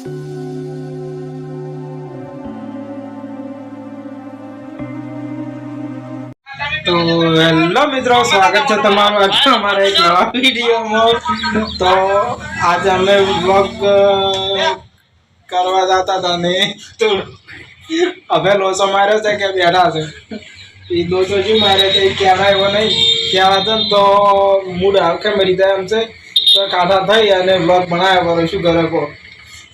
Hello મિત્રો, સ્વાગત છે તમારું આજે અમારા એક નવા વિડીયોમાં. તો આજે અમે વ્લોગ કરવા જતા હતા ને, તો હવે લોસો માર્યો છે કે બેઠા છે? એ દોસો શું મારે છે, એ કહેવાય એવો નહીં. છે ને તો મૂડ આખે મરી જાય એમ છે. તો કાઢા થઈ અને વ્લોગ બનાવ્યો કરો શું કરે કહો?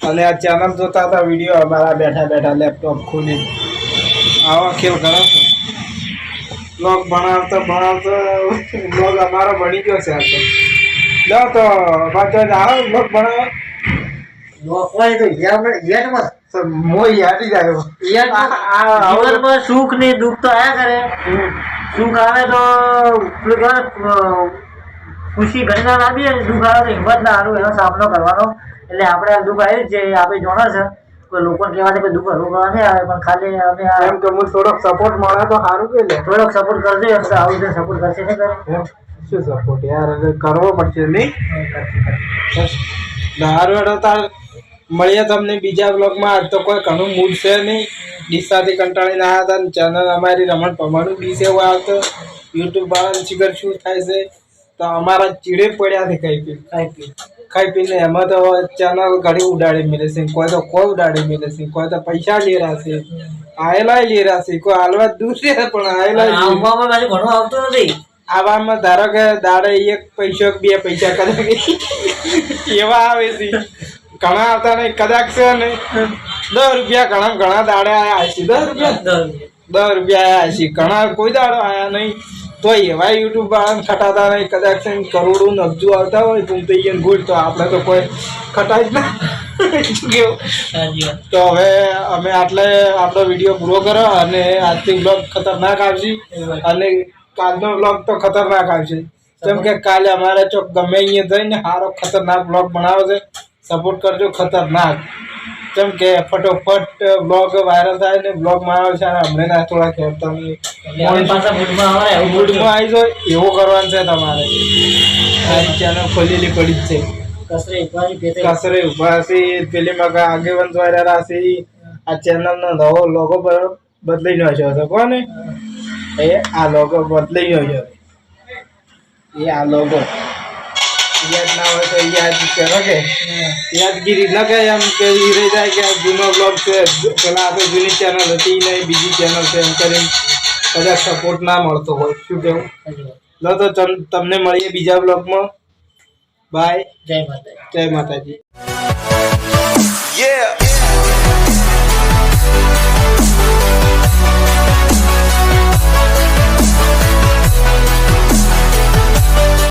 અને આ ચેનલ જોતા હતા વીડિયો અમારા બેઠા બેઠા લેપટોપ ખોલી. આવા ખેલ કરો છો? બ્લોગ ભણાવતો ભણાવતો બ્લોગ અમારો ભણી ગયો છે આ તો લો તો બાકી આવો બ્લોગ ભણાવો નોકવાય તો યાર મોય યાદી જાય. યાર જીવનમાં સુખ ને દુઃખ તો આયા કરે. સુખ આવે તો ખુશી ઘણી આવી દુઃખ આવે તો હિંમત ના સામનો કરવાનો. એટલે આપણે આ દુઃખ આવ્યું છે આપણે જોણા છે. કોઈ લોકોને કહેવાથી કોઈ દુઃખ કરવા નહીં આવે પણ ખાલી અમે આ એમ કે હું થોડોક સપોર્ટ મળે તો સારું કે લે? થોડોક સપોર્ટ કરજો એમ આવું છે સપોર્ટ કરશે નહીં કરે. શું સપોર્ટ યાર કરવો પડશે નહીં? સારું હેડો તાર મળીએ તમને બીજા બ્લોગમાં આજ તો કોઈ ઘણું મૂડ છે નહીં. ડીસાથી કંટાળીને આવ્યા હતા ને ચેનલ અમારી રમણ પમાણું ડીસ એવો આવતો. યુટ્યુબ વાળાને શિખર શું થાય છે? તો અમારા ચીડે પડ્યા છે કંઈ કંઈ ખાઈ પીને એમાં તો ચેનલ ઘણી ઉડાડી મેલે છે. કોઈ તો કોઈ ઉડાડી મેલે છે. કોઈ તો પૈસા લઈ રહ્યા છે. આયેલા લઈ રહ્યા છે. કોઈ હાલવા દૂર છે પણ આયેલા પાછું ઘણું આવતું નથી. આવામાં ધારો કે દાડે એક પૈસો બે પૈસા કદાચ એવા આવે છે. ઘણા આવતા નહીં કદાચ છે ને દસ રૂપિયા ઘણા ઘણા દાડે આયા છે. દસ રૂપિયા. દસ રૂપિયા આયા છે. ઘણા કોઈ દાડો આયા નહીં. તો એવા યુટ્યુબ વાળાને ખટાતા નહીં કદાચ કરોડો નબજુ આવતા હોય તો એને ગુડ તો આપણે તો કોઈ ખટાય જ ના. તો હવે અમે આટલે આપણો વીડિયો પૂરો કરો અને આજથી બ્લોગ ખતરનાક આવશે. અને કાલનો બ્લોગ તો ખતરનાક આવશે. કેમ કે કાલે અમારે ચોક ગમે અહીંયા જઈને સારો ખતરનાક બ્લોગ બનાવે છે. સપોર્ટ કરજો ખતરનાક. કેમ કે ફટોફટ બ્લોગ વાયરલ થાય ને બ્લોગ બનાવે છે અને અમને ના થોડા ખેડતા તમે મૂડમાં આવે જાય એવું કરવાનું છે તમારે. આ ચેનલ ખોલેલી પડી જ છે. કસરે ઊભા છે પેલી મગા આગેવન દ્વારા છે આ ચેનલ નો નવો લોગો બદલી ગયો છે કોને એ આ લોગો બદલી ગયો છે. એ આ લોગો યાદ ના હોય તો યાદ કરો કે યાદગીરી ન કે એમ કે એ રહી જાય કે આ જૂનો બ્લોગ છે પેલા આપણે જૂની ચેનલ હતી ને બીજી ચેનલ છે એમ કરીને કદાચ સપોર્ટ ના મળતો હોય. શું કેવું? સાચી લો તો તમને મળીએ બીજા બ્લોગમાં બાય જય માતા જય માતાજી.